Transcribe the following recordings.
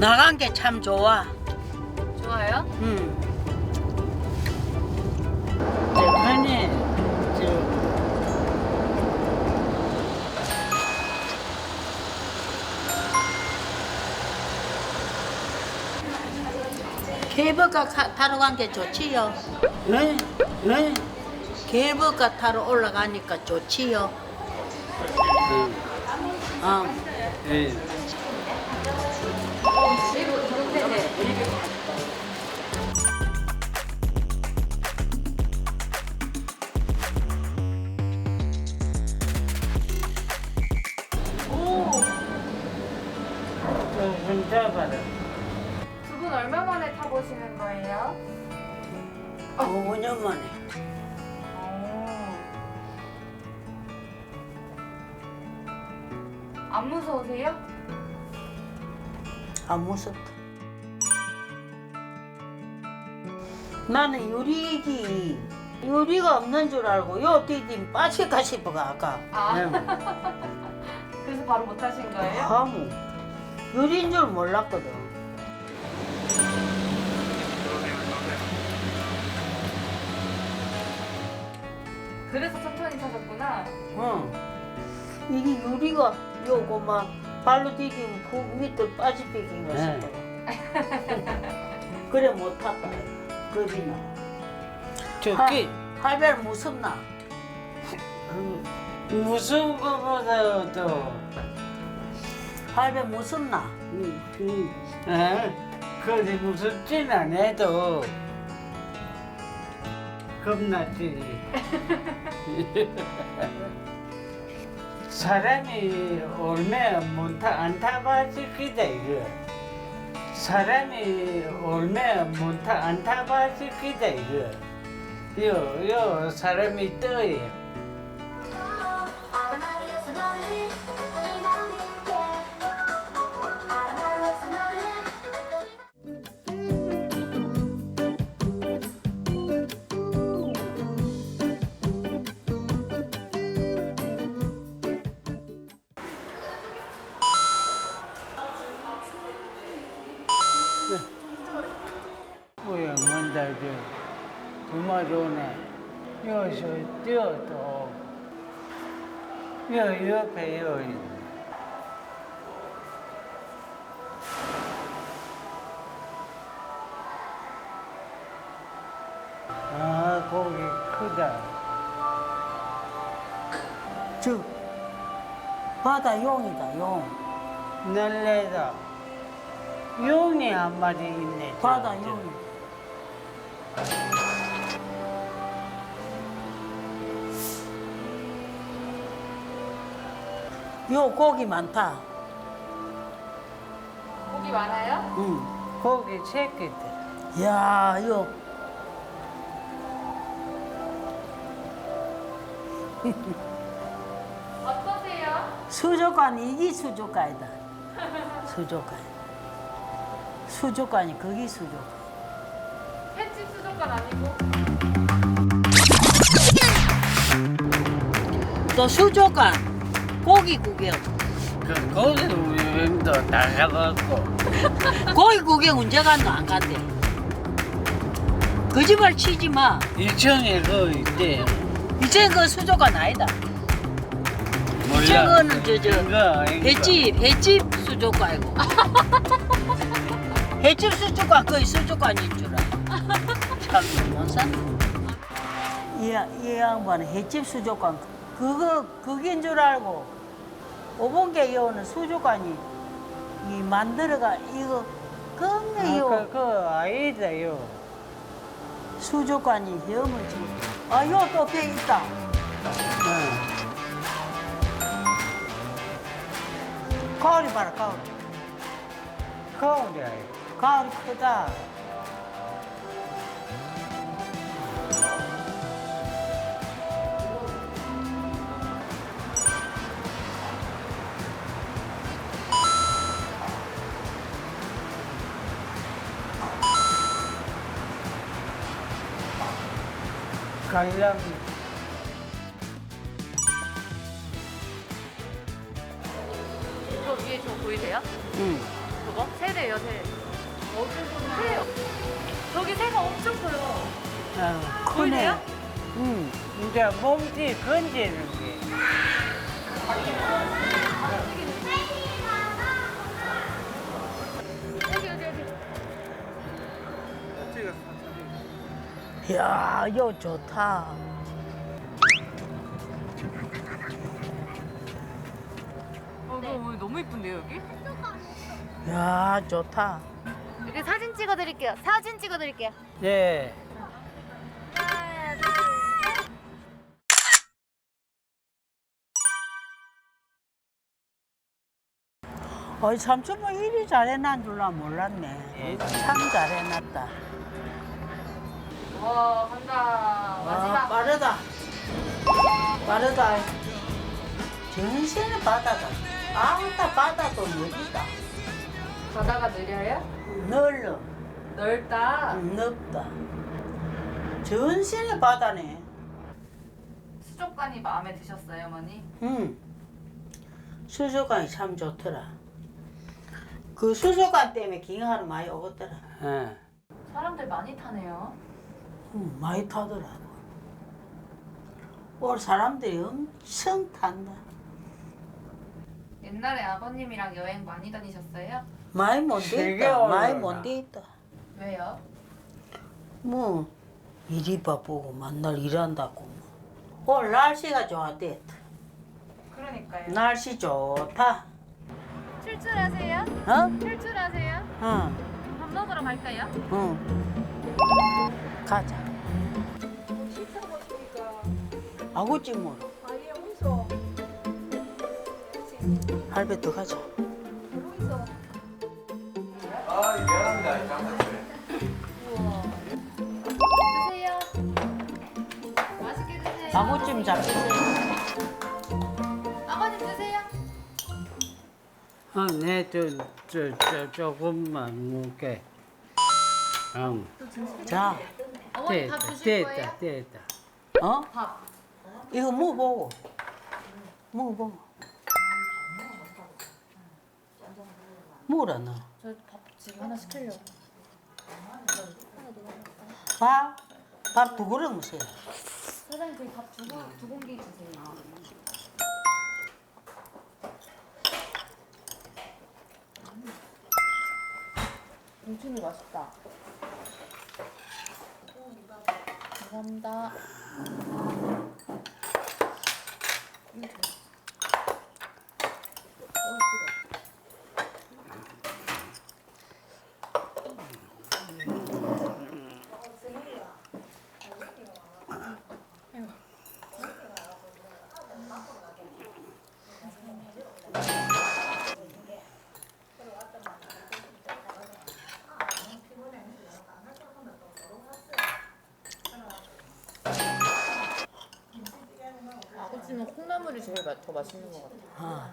나간 게 참 좋아. 좋아요? 응. 대판이 저 케이블카 가- 타러 간 게 좋지요. 네? 네? 케이블카 타러 올라가니까 좋지요. 어. 네. 저손 잡아라. 두분 얼마 만에 타보시는 거예요? 5년 만에. 안 무서우세요? 안 무섭다. 나는 유리기 유리가 없는 줄 알고 요 디딘 빠질까 싶어가 아까 아, 네. 그래서 바로 못 타신 거예요? 아무 유리인 줄 몰랐거든. 그래서 천천히 타셨구나. 어. 이게 유리가 요거 막 발로 디디면 그 밑을 빠지빼긴가 네. 싶어. 그래 못 탔다. 겁이 나. 저기 할별 무섭나? 무서운 것보다 더 할별 무섭나? 음, 음, 아, 그리 무섭진 않아도 겁나지. 사람이 얼마 못타 안 타봤을 기다 이거. 사람이 얼마 못타 안 타봤을 기다 이거. 요, 요 사람이 떠요. 그말 오네 여기서 뛰어도 여 옆에 여 있네 아 거기 크다 저 바다 용이다 용. 놀래다 용이 한 마리 있네 요 고기 많다. 고기 많아요? 응. 거기 새끼들 야, 요 어떠세요? 수족관 이기 수족관이다. 수족관. 수족관이 거기 수족관. 횟집 수족관 아니고? 또 수족관 고기 구경. 그 거기도 여행도 나가갖고 고기 구경 언제 갔노 안 갔대. 거짓말 치지 마. 이천에 그 있대 이제 그 수족관 아니다. 이제 그거는 저, 저, 이거, 이거. 횟집, 횟집 수족관이고. 횟집 수족관 거의 수족관인 줄 알아. 참, 못 산. 이, 양- 이 양반은 횟집 수족관, 그거, 그긴 줄 알고, 오봉계 여는 수족관이, 이 만들어가, 이거, 겁내 요 아까 그 아이다요 수족관이 치고. 아, 요또배 있다. 응. 가을이 봐라, 가을. 아이 가을이 크다. 관람 저 위에 저 보이세요? 응. 세대 새예요, 새. 새요. 저기 새가 엄청 커요. 어, 보이세요? 응. 이제 몸띠 건지는 게. 이야, 요 좋다. 어, 너무, 너무 이쁜데요, 여기? 이야, 좋다. 여기 사진 찍어드릴게요. 사진 찍어드릴게요. 셋. 어이, 삼촌은 일이 잘해놨는 줄나 몰랐네. 예. 참 잘해놨다. 와, 간다. 아, 마지막. 빠르다. 빠르다. 전신의 바다다. 아무다 바다도 넓다. 바다가 느려요? 넓어. 넓다. 넓다. 전신의 바다네. 수족관이 마음에 드셨어요, 어머니? 응. 수족관이 참 좋더라. 그 수족관 때문에 기하를 많이 오겠더라. 어. 사람들 많이 타네요. 응, 많이 타더라고. 올 사람들이 엄청 탄다. 옛날에 아버님이랑 여행 많이 다니셨어요? 많이 못 있다. 많이. 못 있다. 왜요? 뭐 일이 바쁘고 만날 일한다고 뭐. 오늘 날씨가 좋았대. 그러니까요. 날씨 좋다. 출출하세요? 어? 출출하세요? 응, 밥 먹으러 갈까요? 응. 가자. 아구찜 먹어. 할배 더 가자. 아, 미안합니다. 장난치네. 드세요. 맛있게 드세요. 아구찜 잡수세요. 아버님 드세요. 어, 네, 저, 저, 저, 조금만 먹게. 응. 자, 어머니 밥 됐다, 거예요? 됐다, 됐다. 어? 밥. 이거 먹어보고. 먹어보고. 먹으라 너. 저밥 지금 하나 시키려고. 밥? 밥 두 그릇 먹어요. 사장님 저희 밥두 두 공기 주세요. 김치는 맛있다. 감사합니다. 더 맛있는 것 같아요. 아.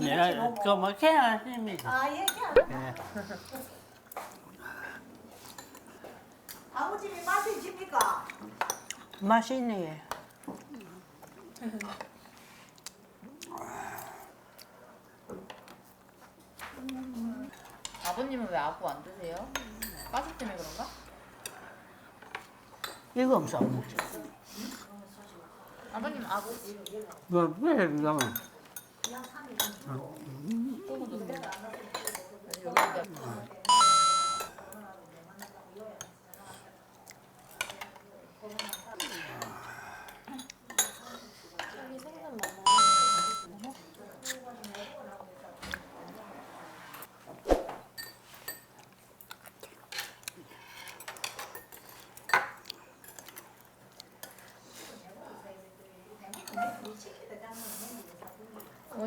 네, 그렇게 하십니다. 아, 예, 그냥. 네. 아버님이 맛이 집니까? 맛있네. 아버님은 왜 아구 안 드세요? 가스 때문에 그런가? 이거 없어 안. 아버님 아구 뭐, 왜 그러면? Thank you.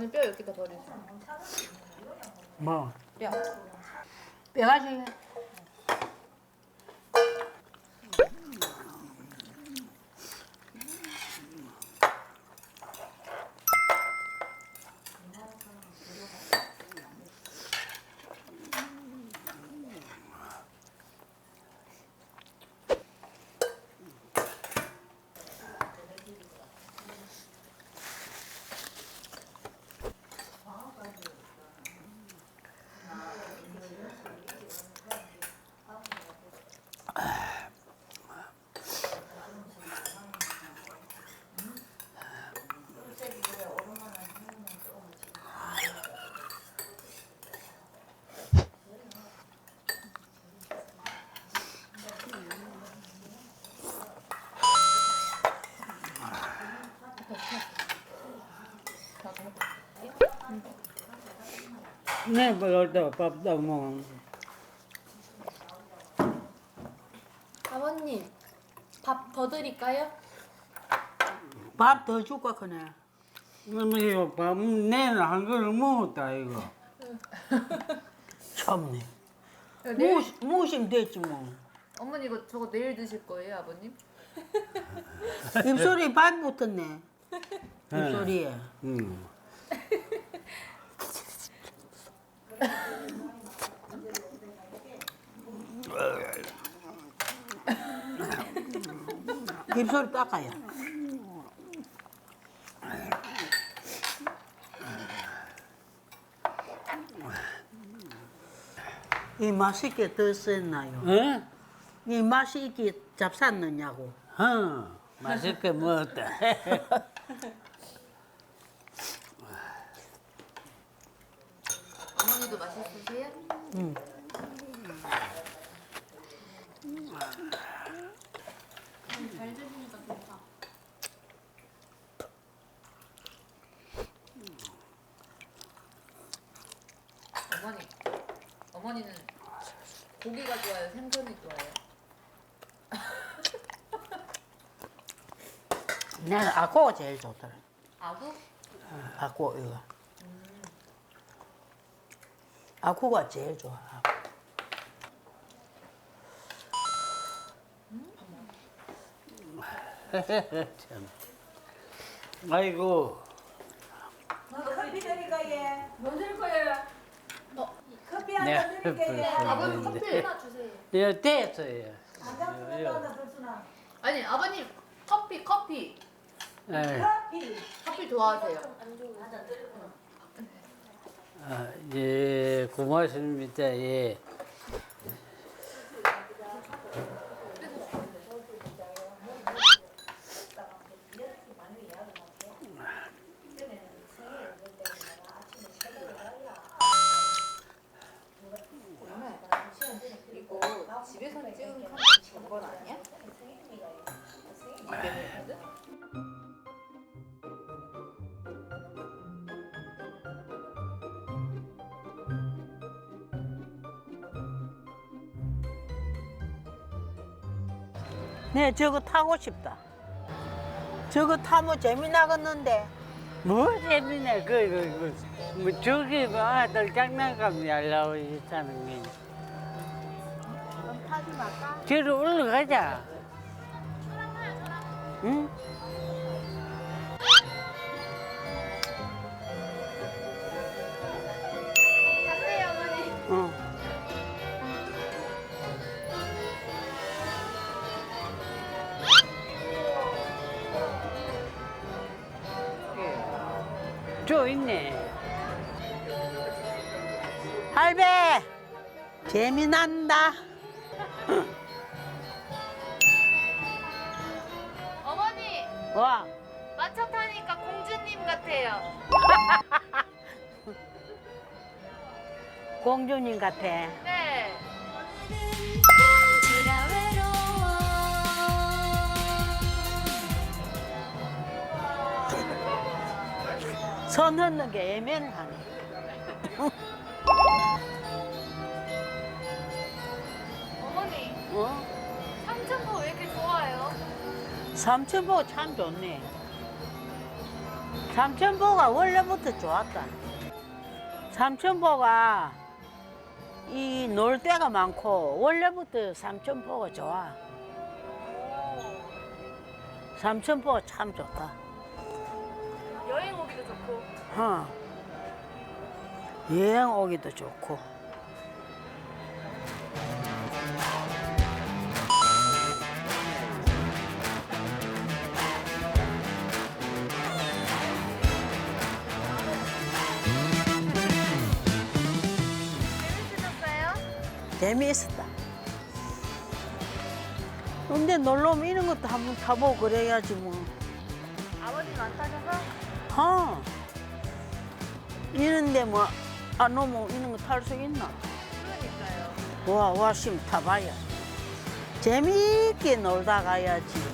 어머니 뼈 여기다 버리세요. 뭐? 뼈. 뼈가지. 네, 그것도 밥도 먹어. 아버님 밥 더 드릴까요? 밥 더 줄까 그네. 이거 밥, 내는 한 그릇 먹었다, 이거. 참네. 내일, 무시 무심 됐지 뭐. 어머니 이거 저거 내일 드실 거예요, 아버님? 입소리 반 붙었네. 입소리에. 응. 입소리 닦아요. 이 맛있게 드셨나요? 응? 이 맛이 있게 잡쌌느냐고. 어, 맛있게 먹었다. 어머니도 맛있으세요? 응. 잘 드시니까 좋다. 어머니, 어머니는 고기가 좋아요, 생선이 좋아요? 나는 아코가 제일 좋더라. 아구? 아코 이거. 아코가 제일 좋아. 참. 아이고, 뭐 커피 드릴까 얘? 뭐 드릴 거예요? 네, 잔 드릴까 얘? 아버님 네. 커피 하나 주세요. 이거 됐어요. 수나. 아니 아버님 커피 커피 예. 커피. 커피 좋아하세요? 아, 예, 고맙습니다. 예. 집에서 찍은 사진 저건 아니야? 네, 저거 타고 싶다. 저거 타면 재미나겠는데. 뭐 재미나, 그, 그, 그, 뭐, 저기, 뭐, 아들 장난감 yar라고 있다는 게. 저로 올라가자. 응? 있네. 할배! 재미난다. 와, 마차 타니까 공주님 같아요. 공주님 같아. 네. 선 긋는 게 애매를 하네. 삼천포 참 좋네. 삼천포가 원래부터 좋았다. 삼천포가 이 놀 데가 많고 원래부터 삼천포가 좋아. 삼천포가 참 좋다. 여행 오기도 좋고. 어. 여행 오기도 좋고. 재미있었다. 근데 놀러 오면 이런 것도 한번 타보고 그래야지 뭐. 아버님 안 타셔서? 어. 이런데 뭐, 안 오면 이런 거 탈 수 있나? 그러니까요. 와, 와 심 타봐야. 재미있게 놀다 가야지.